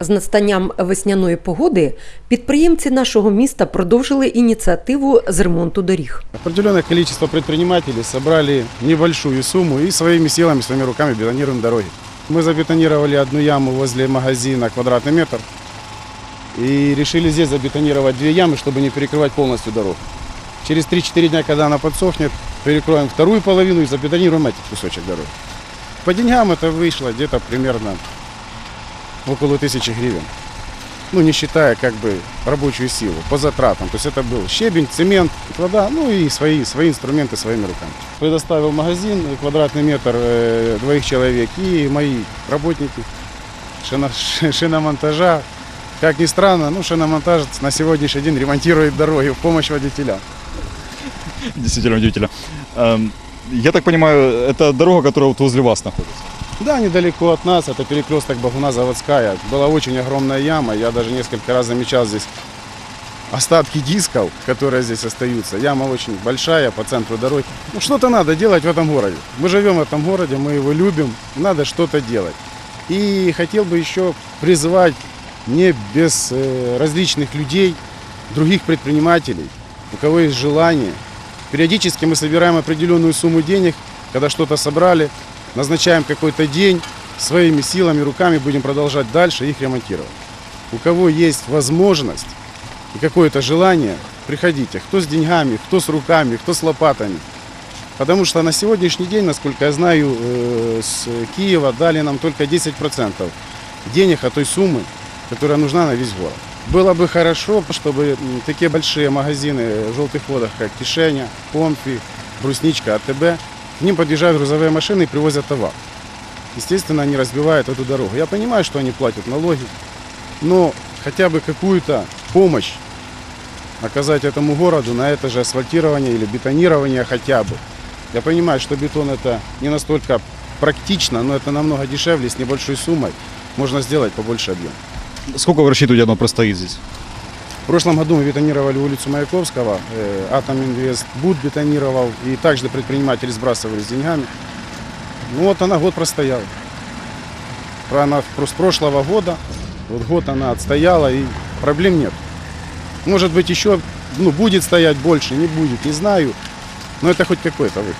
З настанням весняної погоди підприємці нашого міста продовжили ініціативу з ремонту доріг. Определенное количество предпринимателей собрали небольшую сумму и своими силами, своими руками бетонируем дороги. Мы забетонировали одну яму возле магазина квадратный метр и решили здесь забетонировать две ямы, чтобы не перекрывать полностью дорогу. Через 3-4 дня, когда она подсохнет, перекроем вторую половину и забетонируем этот кусочек дороги. По деньгам это вышло где-то примерно около тысячи гривен. Ну, не считая как бы рабочую силу, по затратам. То есть это был щебень, цемент, вода, ну и свои, свои инструменты своими руками. Предоставил магазин, квадратный метр э, двоих человек и мои работники шино- шиномонтажа. Как ни странно, ну, шиномонтаж на сегодняшний день ремонтирует дороги в помощь водителям. Действительно удивительно. Эм, Я так понимаю, это дорога, которая вот возле вас находится. Да, недалеко от нас, это перекресток Багуна Заводская. Была очень огромная яма, я даже несколько раз замечал здесь остатки дисков, которые здесь остаются. Яма очень большая по центру дороги. Ну, что-то надо делать в этом городе. Мы живем в этом городе, мы его любим, надо что-то делать. И хотел бы еще призвать не без э, различных людей, других предпринимателей, у кого есть желание. Периодически мы собираем определенную сумму денег, когда что-то собрали, назначаем какой-то день, своими силами, руками будем продолжать дальше их ремонтировать. У кого есть возможность и какое-то желание, приходите. Кто с деньгами, кто с руками, кто с лопатами. Потому что на сегодняшний день, насколько я знаю, э, с Киева дали нам только 10% денег от той суммы, которая нужна на весь город. Было бы хорошо, чтобы такие большие магазины в желтых водах, как Кишеня, Помфи, Брусничка, АТБ, к ним подъезжают грузовые машины и привозят товар. Естественно, они разбивают эту дорогу. Я понимаю, что они платят налоги, но хотя бы какую-то помощь оказать этому городу на это же асфальтирование или бетонирование хотя бы. Я понимаю, что бетон это не настолько практично, но это намного дешевле, с небольшой суммой можно сделать побольше объем. Сколько вы рассчитываете, оно простоит здесь? В прошлом году мы бетонировали улицу Маяковского, э, Атом Инвест Буд бетонировал, и также предприниматели сбрасывали с деньгами. Ну вот она год простояла. Про- Она с прошлого года, вот год она отстояла, и проблем нет. Может быть еще ну, будет стоять больше, не будет, не знаю. Но это хоть какой-то выход.